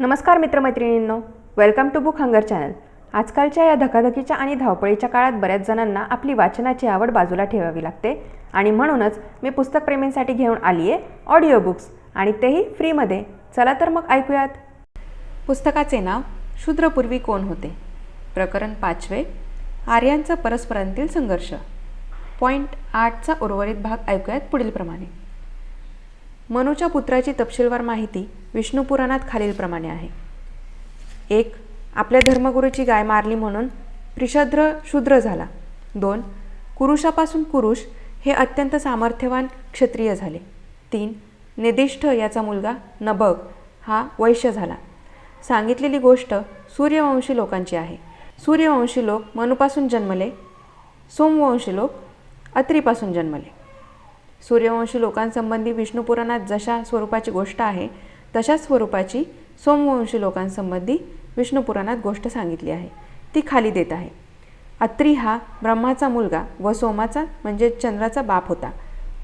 नमस्कार मित्रमैत्रिणींनो welcome to book hunger channel आजकालच्या या धकाधकीच्या आणि धावपळीच्या काळात बऱ्याच जणांना आपली वाचनाची आवड बाजूला ठेवावी लागते आणि म्हणूनच मी पुस्तकप्रेमींसाठी घेऊन आली आहे ऑडिओ बुक्स आणि तेही फ्रीमध्ये चला तर मग ऐकूयात. पुस्तकाचे नाव शूद्रपूर्वी कोण होते? प्रकरण पाचवे आर्यांचा परस्परांतील संघर्ष. पॉईंट आठचा उर्वरित भाग ऐकूयात पुढीलप्रमाणे. मनूच्या पुत्राची तपशीलवार माहिती विष्णू पुराणात खालीलप्रमाणे आहे. एक आपल्या धर्मगुरूची गाय मारली म्हणून त्रिशद्र शूद्र झाला. दोन कुरुषापासून कुरुष हे अत्यंत सामर्थ्यवान क्षत्रिय झाले. तीन निदिष्ठ याचा मुलगा नभग हा वैश्य झाला. सांगितलेली गोष्ट सूर्यवंशी लोकांची आहे. सूर्यवंशी लोक मनुपासून जन्मले सोमवंशी लोक अत्रीपासून जन्मले. सूर्यवंशी लोकांसंबंधी विष्णू पुराणात जशा स्वरूपाची गोष्ट आहे तशाच स्वरूपाची सोमवंशी लोकांसंबंधी विष्णू पुराणात गोष्ट सांगितली आहे. ती खाली देत आहे. अत्री हा ब्रह्माचा मुलगा व सोमाचा म्हणजे चंद्राचा बाप होता.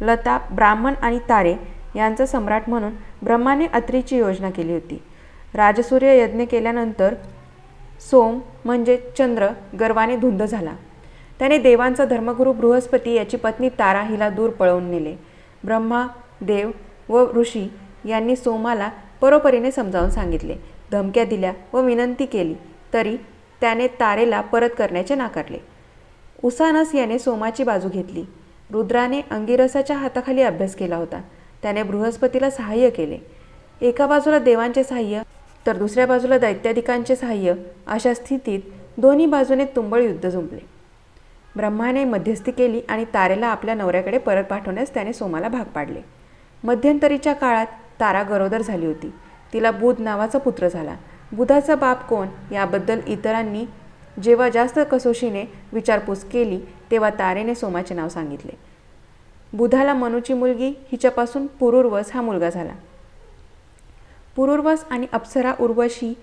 लता ब्राह्मण आणि तारे यांचा सम्राट म्हणून ब्रह्माने अत्रीची योजना केली होती. राजसूर्य यज्ञ केल्यानंतर सोम म्हणजे चंद्र गर्वाने धुंद झाला. त्याने देवांचा धर्मगुरू बृहस्पती याची पत्नी तारा हिला दूर पळवून नेले. ब्रह्मा देव व ऋषी यांनी सोमाला परोपरीने समजावून सांगितले. धमक्या दिल्या व विनंती केली तरी त्याने तारेला परत करण्याचे नाकारले. उसानस याने सोमाची बाजू घेतली. रुद्राने अंगिरसाच्या हाताखाली अभ्यास केला होता. त्याने बृहस्पतीला सहाय्य केले. एका बाजूला देवांचे सहाय्य तर दुसऱ्या बाजूला दैत्याधिकांचे सहाय्य अशा स्थितीत दोन्ही बाजूने तुंबळ युद्ध जुंपले. ब्रह्माने मध्यस्थी केली आणि तारेला आपल्या नवऱ्याकडे परत पाठवण्यास त्याने सोमाला भाग पाडले. मध्यंतरीच्या काळात तारा गरोदर झाली होती. तिला बुध नावाचा पुत्र झाला. बुधाचा बाप कोण याबद्दल इतरांनी जेव्हा जास्त कसोशीने विचारपूस केली तेव्हा तारेने सोमाचे नाव सांगितले. बुधाला मनूची मुलगी हिच्यापासून पुरुर्वस हा मुलगा झाला. पुरुर्वस आणि अप्सरा उर्वशी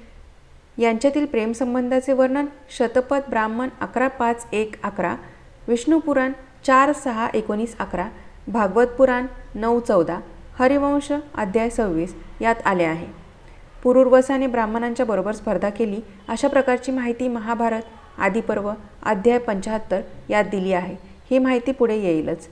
यांच्यातील प्रेमसंबंधाचे वर्णन शतपथ ब्राह्मण अकरा पाच एक अकरा विष्णुपुराण चार सहा एकोणीस अकरा भागवत पुराण नऊ चौदा हरिवंश अध्याय सव्वीस यात आले आहे. पुरुर्वसाने ब्राह्मणांच्या बरोबर स्पर्धा केली अशा प्रकारची माहिती महाभारत आदिपर्व अध्याय पंच्याहत्तर यात दिली आहे. ही माहिती पुढे येईलच.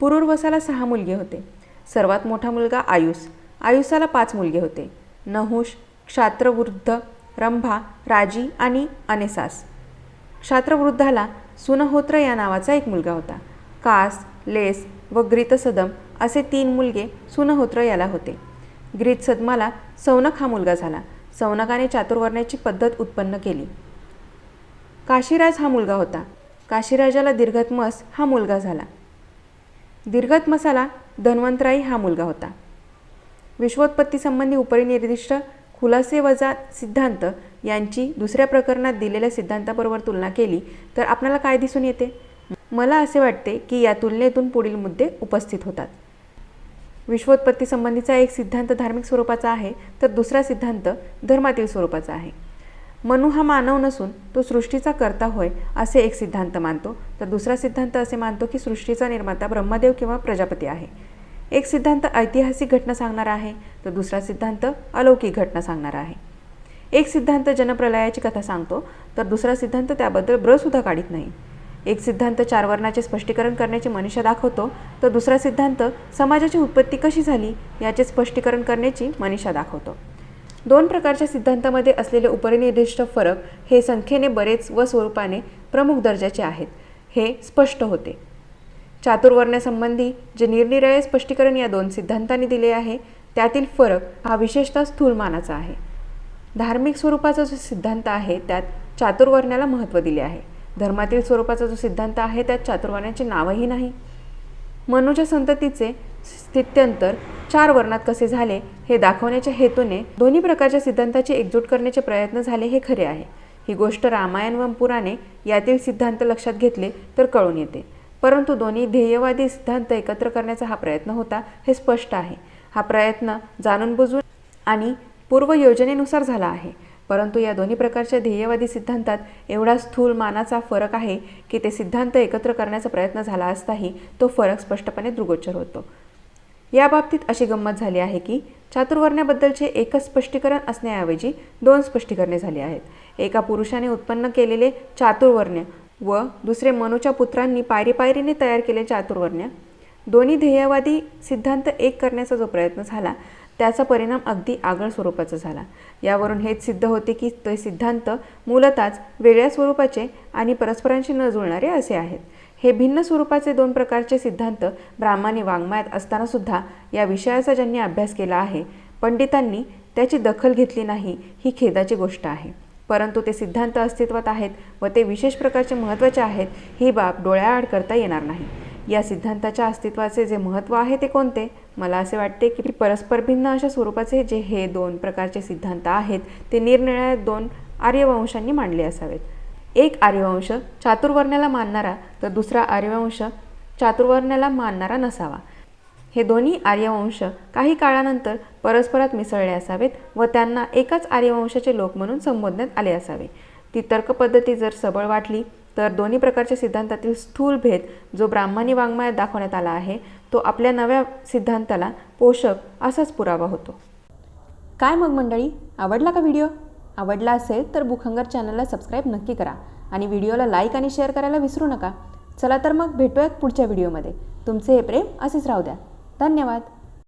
पुरुर्वसाला सहा मुलगे होते. सर्वात मोठा मुलगा आयुष आयुषाला पाच मुलगे होते. नहुष क्षात्रवृद्ध रंभा राजी आणि अनेसास. क्षात्रवृद्धाला सुनहोत्र या नावाचा एक मुलगा होता. कास लेस व ग्रीतसदम असे तीन मुलगे सुनहोत्र याला होते. ग्रीतसदमाला सौनक हा मुलगा झाला. सौनकाने चातुर्वर्ण्याची पद्धत उत्पन्न केली. काशीराज हा मुलगा होता. काशीराजाला दीर्घत्मस हा मुलगा झाला. दीर्घत्मसाला धन्वंतराई हा मुलगा होता. विश्वोत्पत्तीसंबंधी उपरिनिर्दिष्ट खुलासे वजा सिद्धांत यांची दुसऱ्या प्रकरणात दिलेल्या सिद्धांताबरोबर तुलना केली तर आपल्याला काय दिसून येते? मला असे वाटते की या तुलनेतून पुढील मुद्दे उपस्थित होतात. विश्वोत्पत्ती संबंधीचा एक सिद्धांत धार्मिक स्वरूपाचा आहे तर दुसरा सिद्धांत धर्मातील स्वरूपाचा आहे. मनु हा मानव नसून तो सृष्टीचा कर्ता होय असे एक सिद्धांत मानतो. तर दुसरा सिद्धांत असे मानतो की सृष्टीचा निर्माता ब्रह्मदेव किंवा प्रजापती आहे. एक सिद्धांत ऐतिहासिक घटना सांगणार आहे तर दुसरा सिद्धांत अलौकिक घटना सांगणार आहे. एक सिद्धांत जनप्रलयाची कथा सांगतो तर दुसरा सिद्धांत त्याबद्दल ब्रसुद्धा काढीत नाही. एक सिद्धांत चार वर्णाचे स्पष्टीकरण करण्याची मनीषा दाखवतो तर दुसरा सिद्धांत समाजाची उत्पत्ती कशी झाली याचे स्पष्टीकरण करण्याची मनीषा दाखवतो. दोन प्रकारच्या सिद्धांतामध्ये असलेले उपरिनिर्दिष्ट फरक हे संख्येने बरेच व स्वरूपाने प्रमुख दर्जाचे आहेत हे स्पष्ट होते. चातुर्वर्ण्यासंबंधी जे निरनिराळे स्पष्टीकरण या दोन सिद्धांतांनी दिले आहे त्यातील फरक हा विशेषतः स्थूलमानाचा आहे. धार्मिक स्वरूपाचा जो सिद्धांत आहे त्यात चातुर्वर्ण्याला महत्त्व दिले आहे. धर्मातील स्वरूपाचा जो सिद्धांत आहे त्यात चातुर्वर्ण्याचे नावही नाही. मनूच्या संततीचे स्थित्यंतर चार वर्णात कसे झाले हे दाखवण्याच्या हेतूने दोन्ही प्रकारच्या सिद्धांताची एकजूट करण्याचे प्रयत्न झाले हे खरे आहे. ही गोष्ट रामायण व पुराणे यातील सिद्धांत लक्षात घेतले तर कळून येते. परंतु दोन्ही ध्येयवादी सिद्धांत एकत्र करण्याचा हा प्रयत्न होता हे स्पष्ट आहे. हा प्रयत्न जाणून बुजून आणि पूर्वयोजनेनुसार झाला आहे. परंतु या दोन्ही प्रकारच्या ध्येयवादी सिद्धांतात एवढा स्थूल मानाचा फरक आहे की ते सिद्धांत एकत्र करण्याचा प्रयत्न झाला असताही तो फरक स्पष्टपणे दृगोचर होतो. या बाबतीत अशी गंमत झाली आहे की चातुर्वर्ण्याबद्दलचे एकच स्पष्टीकरण असण्याऐवजी दोन स्पष्टीकरणे झाली आहेत. एका पुरुषाने उत्पन्न केलेले चातुर्वर्ण्य व दुसरे मनूच्या पुत्रांनी पायरी पायरीने तयार केलेले चातुर्वर्ण्य दोन्ही ध्येयवादी सिद्धांत एक करण्याचा जो प्रयत्न झाला त्याचा परिणाम अगदी आगळ स्वरूपाचा झाला. यावरून हेच सिद्ध होते की ते सिद्धांत मूलतःच वेगळ्या स्वरूपाचे आणि परस्परांशी न जुळणारे असे आहेत. हे भिन्न स्वरूपाचे दोन प्रकारचे सिद्धांत ब्राह्मणी वाङ्मयात असतानासुद्धा या विषयाचा ज्यांनी अभ्यास केला आहे पंडितांनी त्याची दखल घेतली नाही ही खेदाची गोष्ट आहे. परंतु ते सिद्धांत अस्तित्वात आहेत व ते विशेष प्रकारचे महत्त्वाचे आहेत ही बाब डोळ्याआड करता येणार नाही. या सिद्धांताच्या अस्तित्वाचे जे महत्त्व आहे ते कोणते? मला असे वाटते की परस्पर भिन्न अशा स्वरूपाचे जे हे दोन प्रकारचे सिद्धांत आहेत ते निरनिराळ्या दोन आर्यवंशांनी मांडले असावेत. एक आर्यवंश चातुर्वर्ण्याला मानणारा तर दुसरा आर्यवंश चातुर्वर्ण्याला मानणारा नसावा. हे दोन्ही आर्यवंश काही काळानंतर परस्परात मिसळले असावेत व त्यांना एकाच आर्यवंशाचे लोक म्हणून संबोधण्यात आले असावे. ती तर्कपद्धती जर सबळ वाटली तर दोन्ही प्रकारच्या सिद्धांतातील स्थूल भेद जो ब्राह्मणी वाङ्मयात दाखवण्यात आला आहे तो आपल्या नव्या सिद्धांताला पोषक असाच पुरावा होतो. काय मग मंडळी? आवडला का व्हिडिओ? आवडला असेल तर बुखंगर चॅनलला सबस्क्राईब नक्की करा आणि व्हिडिओला लाईक आणि शेअर करायला विसरू नका. चला तर मग भेटूयात पुढच्या व्हिडिओमध्ये. तुमचे हे प्रेम असेच राहू द्या. धन्यवाद.